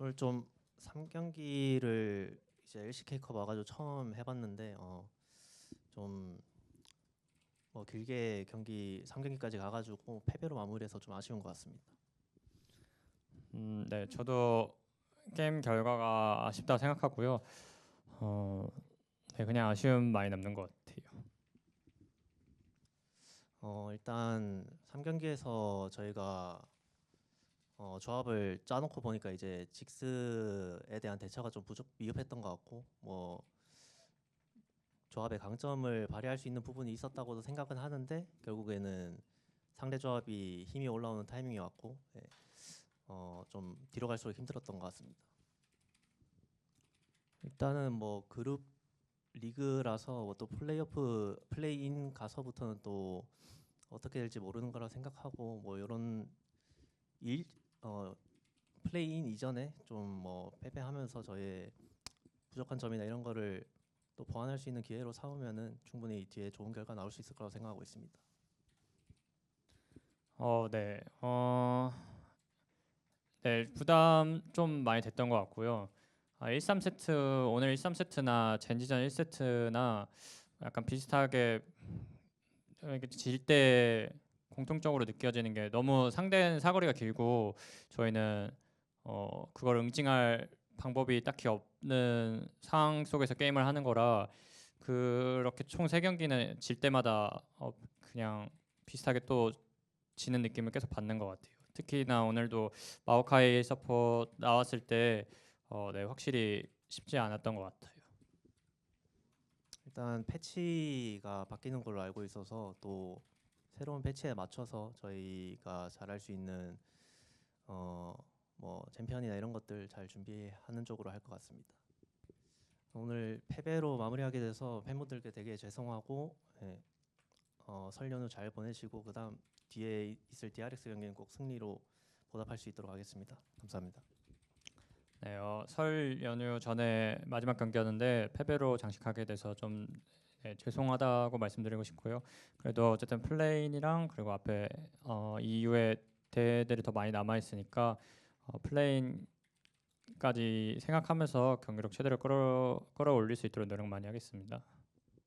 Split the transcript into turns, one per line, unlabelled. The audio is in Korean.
오늘 좀 3경기를 이제 LCK 컵 와가지고 처음 해봤는데 어, 좀 뭐 길게 경기 3경기까지 가가지고 패배로 마무리해서 좀 아쉬운 것 같습니다.
음, 네, 저도 게임 결과가 아쉽다 생각하고요. 어, 네, 그냥 아쉬움 많이 남는 것 같아요.
어, 일단 3경기에서 저희가 어, 조합을 짜놓고 보니까 이제 직스에 대한 대처가 좀 부족 미흡했던 것 같고 뭐 조합의 강점을 발휘할 수 있는 부분이 있었다고도 생각은 하는데 결국에는 상대 조합이 힘이 올라오는 타이밍이 왔고 예, 어, 좀 뒤로 갈수록 힘들었던 것 같습니다. 일단은 뭐 그룹 리그라서 뭐 또 플레이오프 플레이인 가서부터는 또 어떻게 될지 모르는 거라 생각하고 뭐 이런 일 어, 플레이인 이전에 좀 뭐 패배하면서 저의 부족한 점이나 이런 거를 또 보완할 수 있는 기회로 삼으면은 충분히 뒤에 좋은 결과 나올 수 있을 거라고 생각하고 있습니다.
어, 네, 어, 네, 부담 좀 많이 됐던 것 같고요. 아, 1, 3세트 오늘 1, 3세트나 젠지전 1세트나 약간 비슷하게 질때 공통적으로 느껴지는 게 너무 상대는 사거리가 길고 저희는 어 그걸 응징할 방법이 딱히 없는 상황 속에서 게임을 하는 거라 그렇게 총 세 경기는 질 때마다 어 그냥 비슷하게 또 지는 느낌을 계속 받는 것 같아요. 특히나 오늘도 마오카이 서포 나왔을 때 어, 네, 확실히 쉽지 않았던 것 같아요.
일단 패치가 바뀌는 걸로 알고 있어서 또 새로운 패치에 맞춰서 저희가 잘할 수 있는 어 뭐 챔피언이나 이런 것들 잘 준비하는 쪽으로 할 것 같습니다. 오늘 패배로 마무리하게 돼서 팬분들께 되게 죄송하고 예, 어, 설 연휴 잘 보내시고 그다음 뒤에 있을 DRX 경기는 꼭 승리로 보답할 수 있도록 하겠습니다. 감사합니다.
네, 어, 설 연휴 전에 마지막 경기였는데 패배로 장식하게 돼서 좀 네, 죄송하다고 말씀드리고 싶고요. 그래도 어쨌든 플레인이랑 그리고 앞에 어, 이후에 대회들이 더 많이 남아 있으니까 어, 플레인까지 생각하면서 경기력 최대로 끌어 끌어올릴 수 있도록 노력 많이 하겠습니다.